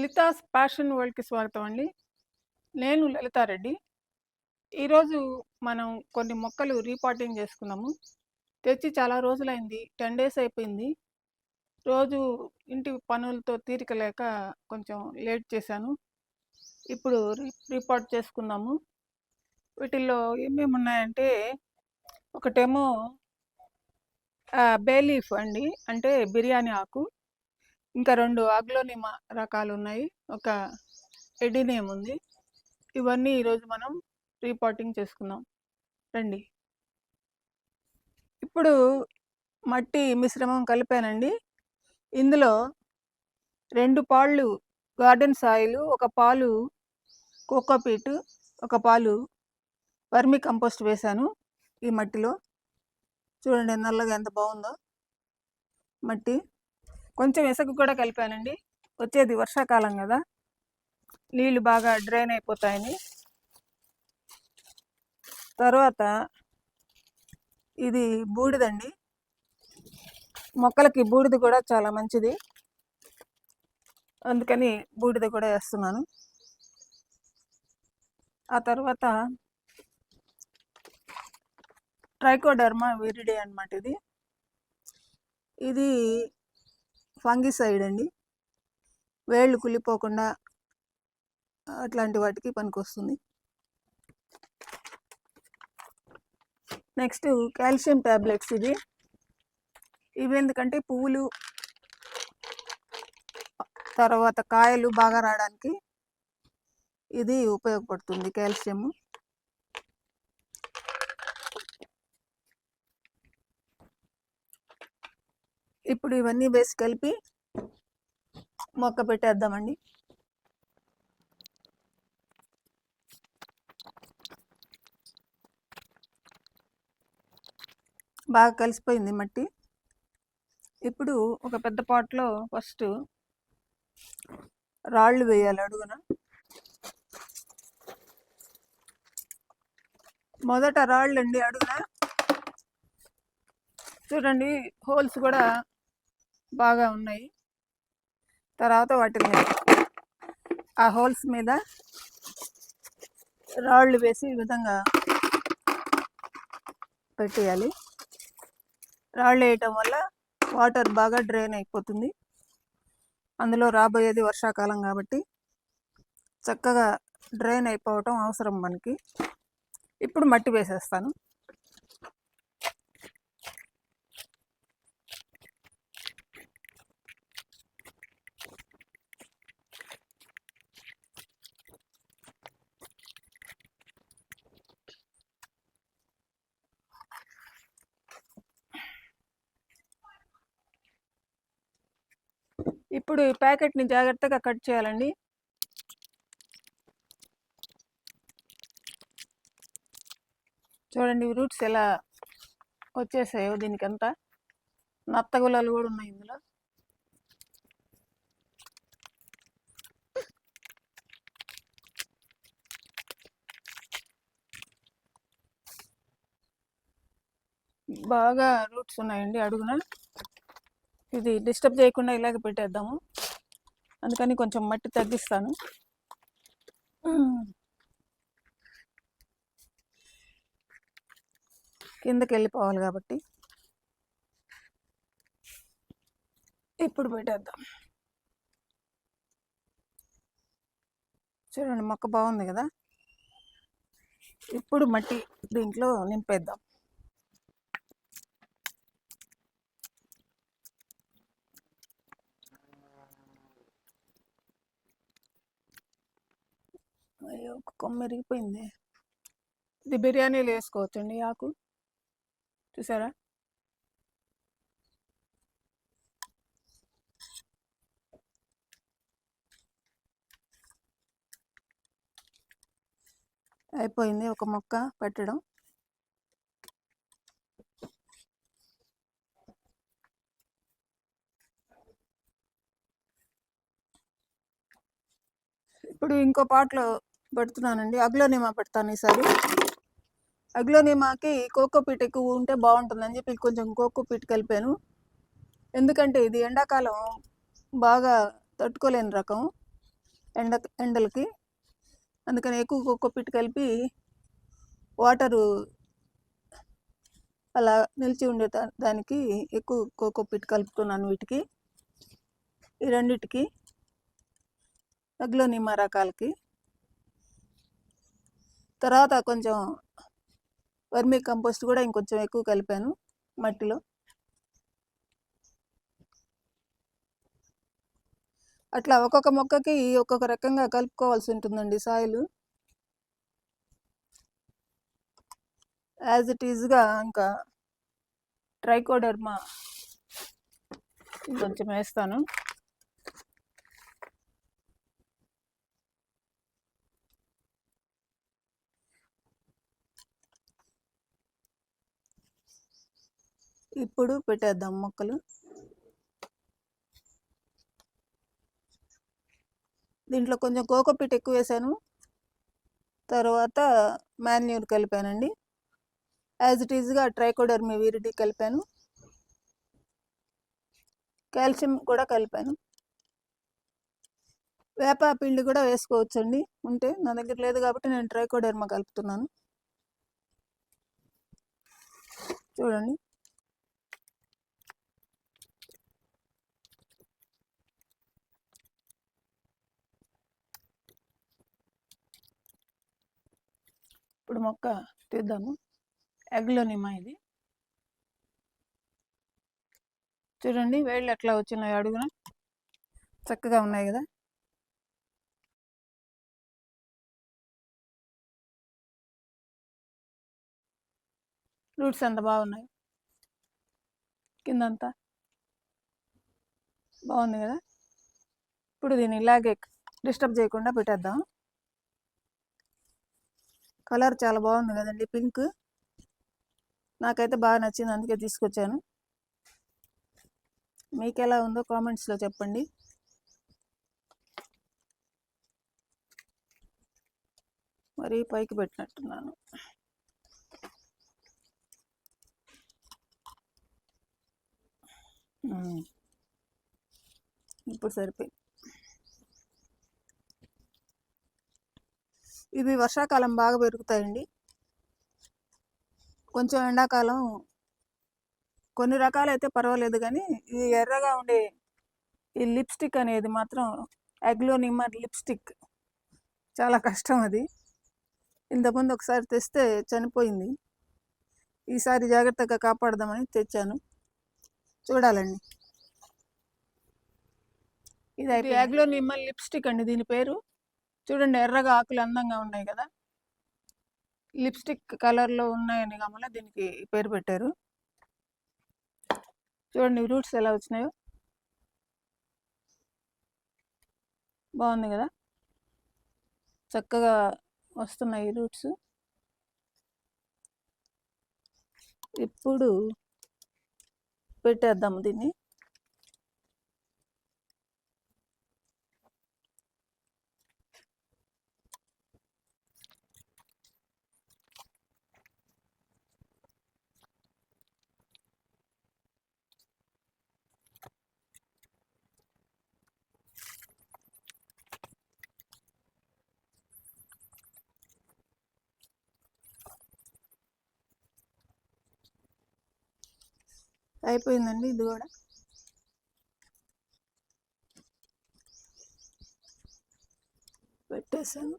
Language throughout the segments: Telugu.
లలితాస్ ప్యాషన్ వరల్డ్‌కి స్వాగతం అండి. నేను లలితారెడ్డి. ఈరోజు మనం కొన్ని మొక్కలు రీపాటింగ్ చేసుకున్నాము. తెచ్చి చాలా రోజులైంది. 10 డేస్ అయిపోయింది. రోజు ఇంటి పనులతో తీరిక లేక కొంచెం లేట్ చేశాను. ఇప్పుడు రీపాట్ చేసుకుందాము. వీటిల్లో ఏమేమి ఉన్నాయంటే ఒకటేమో బేలీఫ్ బే లీఫ్ అండి. అంటే బిర్యానీ ఆకు. ఇంకా రెండు ఆగ్లోనిమా రకాలు ఉన్నాయి ఒక ఎడినేమ్ ఉంది. ఇవన్నీ ఈరోజు మనం రీపాటింగ్ చేసుకుందాం. రండి. ఇప్పుడు మట్టి మిశ్రమం కలిపానండి. ఇందులో రెండు పాళ్ళు గార్డెన్ సాయిలు, ఒక పాలు కోకోపీట్, ఒక పాలు వర్మి కంపోస్ట్ వేశాను ఈ మట్టిలో. చూడండి నల్లగా ఎంత బాగుందో మట్టి. కొంచెం ఇసక కూడా కలిపానండి. వచ్చేది వర్షాకాలం కదా నీళ్ళు బాగా డ్రైన్ అయిపోతాయని. తర్వాత ఇది బూడిదండి. మొక్కలకి బూడిద కూడా చాలా మంచిది. అందుకని బూడిద కూడా వేస్తున్నాను ఆ తర్వాత ట్రైకోడర్మా విరిడే అన్నమాట ఇది. ఇది ఫంగిసైడ్ అండి. వేళ్ళు కుళ్ళిపోకుండా అట్లాంటి వాటికి పనికొస్తుంది. నెక్స్ట్ కాల్షియం టాబ్లెట్స్ ఇవి. ఎందుకంటే పువ్వులు తర్వాత కాయలు బాగా రావడానికి ఇది ఉపయోగపడుతుంది కాల్షియము. ఇప్పుడు ఇవన్నీ వేసి కలిపి మొక్క పెట్టేద్దామండి. బాగా కలిసిపోయింది మట్టి. ఇప్పుడు ఒక పెద్ద పాట్‌లో ఫస్ట్ రాళ్ళు వేయాలి అడుగున. మొదట రాళ్ళండి అడుగున. చూడండి హోల్స్ కూడా బాగా ఉన్నాయి. తర్వాత వాటిని ఆ హోల్స్ మీద రాళ్ళు వేసి ఈ విధంగా పెట్టేయాలి. రాళ్ళేయటం వల్ల వాటర్ బాగా డ్రైన్ అయిపోతుంది. అందులో రాబోయేది వర్షాకాలం కాబట్టి చక్కగా డ్రైన్ అయిపోవటం అవసరం మనకి. ఇప్పుడు మట్టి వేసేస్తాను. ఇప్పుడు ఈ ప్యాకెట్‌ని జాగ్రత్తగా కట్ చేయాలండి. చూడండి రూట్స్ ఎలా వచ్చేసాయో దీనికంతా. నత్తగులాలు కూడా ఉన్నాయి ఇందులో. బాగా రూట్స్ ఉన్నాయండి అడుగున. ఇది డిస్టర్బ్ చేయకుండా ఇలాగే పెట్టేద్దాము. అందుకని కొంచెం మట్టి తగ్గిస్తాను. కిందకి వెళ్ళిపోవాలి కాబట్టి. ఇప్పుడు పెట్టేద్దాం. చూడండి మొక్క బాగుంది కదా ఇప్పుడు మట్టి దీంట్లో నింపేద్దాం. అయ్యో! ఒక కొమ్మ ఇరిగిపోయిందే. ఇది బిర్యానీలు వేసుకోవచ్చండి ఆకు. చూసారా? అయిపోయింది ఒక మొక్క పెట్టడం. ఇప్పుడు ఇంకో పాటలో పెడుతున్నానండి. అగ్లోనిమా పెడతాను ఈసారి. అగ్లోనిమాకి కోకోపీట్ ఎక్కువ ఉంటే బాగుంటుందని చెప్పి కొంచెం కోకోపీట్ కలిపాను. ఎందుకంటే ఇది ఎండాకాలం బాగా తట్టుకోలేని రకం. ఎండ ఎండలకి అందుకని ఎక్కువ కోకోపిట్ కలిపి వాటరు అలా నిలిచి ఉండే దానికి ఎక్కువ కోకోపిట్ కలుపుతున్నాను వీటికి ఈ రెండిటికి అగ్లోనిమా రకాలకి తర్వాత కొంచెం వర్మీ కంపోస్ట్ కూడా ఇంకొంచెం ఎక్కువ కలిపాను మట్టిలో. అట్లా ఒక్కొక్క మొక్కకి ఒక్కొక్క రకంగా కలుపుకోవాల్సి ఉంటుందండి సాయిలు. యాజ్ ఇట్ ఈజ్గా ఇంకా ట్రైకోడర్మా కొంచెం వేస్తాను. ఇప్పుడు పెట్టేద్దాం మొక్కలు. దీంట్లో కొంచెం కోకోపీట్ ఎక్కువ వేసాను. తర్వాత మాన్యూర్ కలిపానండి. యాజ్ ఇట్ ఈజ్గా ట్రైకోడర్మి వీరిటీ కలిపాను. కాల్షియం కూడా కలిపాను. వేప పిండి కూడా వేసుకోవచ్చండి. ఉంటే నా దగ్గర లేదు కాబట్టి నేను ట్రైకోడర్మా కలుపుతున్నాను. చూడండి. ఇప్పుడు మొక్క తీద్దాము. ఎగ్లోనిమా ఇది? చూడండి వేళ్ళు ఎట్లా వచ్చినాయి అడుగున. చక్కగా ఉన్నాయి కదా? రూట్స్ అంత బాగున్నాయి? కిందంతా? బాగుంది కదా? ఇప్పుడు దీన్ని ఇలాగే డిస్టర్బ్ చేయకుండా పెట్టేద్దాం. కలర్ చాలా బాగుంది కదండి పింక్. నాకైతే బాగా నచ్చింది అందుకే తీసుకొచ్చాను. మీకు ఎలా ఉందో కామెంట్స్లో చెప్పండి. మరి పైకి పెట్టినట్టున్నాను. ఇప్పుడు సరిపోయి ఇవి వర్షాకాలం బాగా పెరుగుతాయండి. కొంచెం ఎండాకాలం కొన్ని రకాలైతే పర్వాలేదు కానీ ఈ ఎర్రగా ఉండే ఈ లిప్స్టిక్ అనేది మాత్రం అగ్లోనిమర్ లిప్స్టిక్. చాలా కష్టం అది. ఇంతకుముందు ఒకసారి తెస్తే చనిపోయింది. ఈసారి జాగ్రత్తగా కాపాడదామని తెచ్చాను. చూడాలండి. ఇది అగ్లోనిమర్ లిప్స్టిక్ అండి దీని పేరు. చూడండి ఎర్రగా ఆకులు అందంగా ఉన్నాయి కదా. లిప్స్టిక్ కలర్లో ఉన్నాయని కమల దీనికి పేరు పెట్టారు. చూడండి రూట్స్ ఎలా వచ్చినాయో. బాగుంది కదా. చక్కగా వస్తున్నాయి రూట్స్. ఇప్పుడు పెట్టేద్దాము దీన్ని. అయిపోయిందండి ఇది కూడా. పెట్టేశాను.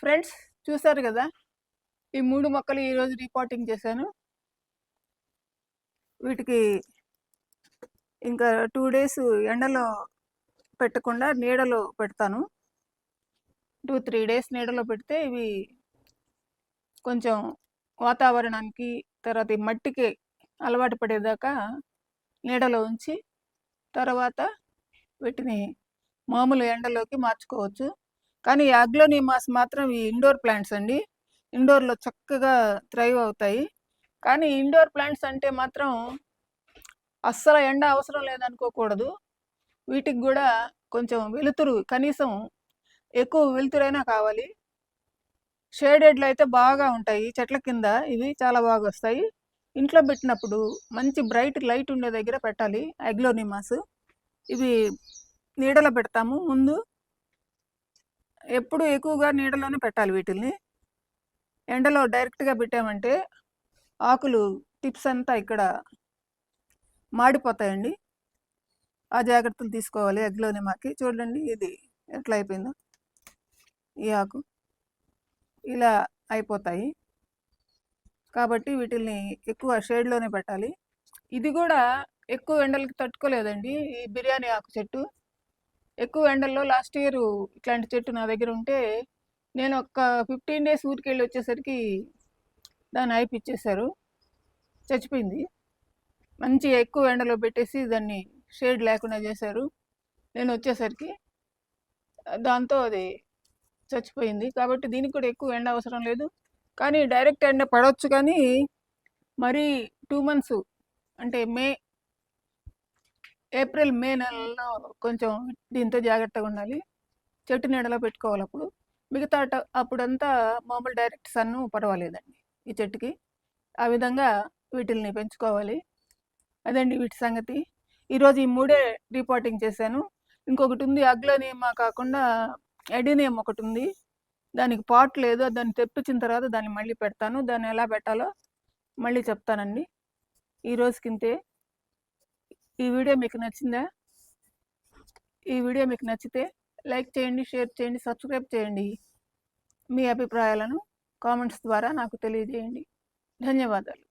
ఫ్రెండ్స్ చూసారు కదా ఈ మూడు మొక్కలు ఈరోజు రిపోర్టింగ్ చేశాను. వీటికి ఇంకా టూ డేస్ ఎండలో పెట్టకుండా నీడలో పెడతాను. టూ త్రీ డేస్ నీడలో పెడితే ఇవి కొంచెం వాతావరణానికి తర్వాత ఈ మట్టికి అలవాటు పడేదాకా నీడలో ఉంచి తర్వాత వీటిని మామూలు ఎండలోకి మార్చుకోవచ్చు. కానీ ఈ అగ్లోనిమాస్ మాత్రం ఈ ఇండోర్ ప్లాంట్స్ అండి. ఇండోర్లో చక్కగా థ్రైవ్ అవుతాయి. కానీ ఇండోర్ ప్లాంట్స్ అంటే మాత్రం అస్సలు ఎండ అవసరం లేదనుకోకూడదు. వీటికి కూడా కొంచెం వెలుతురు కనీసం ఎక్కువ వెలుతురైనా కావాలి. షేడెడ్లు అయితే బాగా ఉంటాయి. చెట్ల కింద ఇవి చాలా బాగా వస్తాయి ఇంట్లో పెట్టినప్పుడు మంచి బ్రైట్ లైట్ ఉండే దగ్గర పెట్టాలి. అగ్లోనిమాస్. ఇవి నీడలో పెడతాము. ముందు ఎప్పుడు ఎక్కువగా నీడలోనే పెట్టాలి వీటిల్ని. ఎండలో డైరెక్ట్గా పెట్టామంటే ఆకులు టిప్స్ అంతా ఇక్కడ మాడిపోతాయండి. ఆ జాగ్రత్తలు తీసుకోవాలి అగ్లోనిమాకి. చూడండి ఇది ఎట్లా అయిపోయిందో. ఈ ఆకు. ఇలా అయిపోతాయి. కాబట్టి వీటిల్ని ఎక్కువ షేడ్లోనే పెట్టాలి. ఇది కూడా ఎక్కువ ఎండలకి తట్టుకోలేదండి. ఈ బిర్యానీ ఆకు చెట్టు. ఎక్కువ ఎండల్లో లాస్ట్ ఇయర్ ఇట్లాంటి చెట్టు నా దగ్గర ఉంటే నేను ఒక ఫిఫ్టీన్ డేస్ ఊరికి వెళ్ళి వచ్చేసరికి దాన్ని అయిపిచ్చేశారు చచ్చిపోయింది. మంచి ఎక్కువ ఎండలో పెట్టేసి దాన్ని షేడ్ లేకుండా చేశారు. నేను వచ్చేసరికి దాంతో అది చచ్చిపోయింది. కాబట్టి దీనికి కూడా ఎక్కువ ఎండ అవసరం లేదు. కానీ డైరెక్ట్ ఎండ పడవచ్చు కానీ మరీ టూ మంత్స్ అంటే మే ఏప్రిల్ మే నెలలో కొంచెం దీంతో జాగ్రత్తగా ఉండాలి. చెట్టు నీడలో పెట్టుకోవాలి అప్పుడు. మిగతా అప్పుడంతా మామూలు డైరెక్ట్ సన్ను పర్వాలేదండి ఈ చెట్టుకి. ఆ విధంగా వీటిల్ని పెంచుకోవాలి. అదండి వీటి సంగతి. ఈరోజు ఈ మూడే రిపోర్టింగ్ చేశాను. ఇంకొకటి ఉంది అగ్లోనియమా కాకుండా ఎడినియం ఒకటి ఉంది. దానికి పాట్ లేదు. దాన్ని తెప్పించిన తర్వాత దాన్ని మళ్ళీ పెడతాను. దాన్ని ఎలా పెట్టాలో మళ్ళీ చెప్తానండి. ఈ రోజుకింతే ఈ వీడియో మీకు నచ్చిందా? ఈ వీడియో మీకు నచ్చితే లైక్ చేయండి షేర్ చేయండి సబ్స్క్రైబ్ చేయండి. మీ అభిప్రాయాలను కామెంట్స్ ద్వారా నాకు తెలియజేయండి. ధన్యవాదాలు.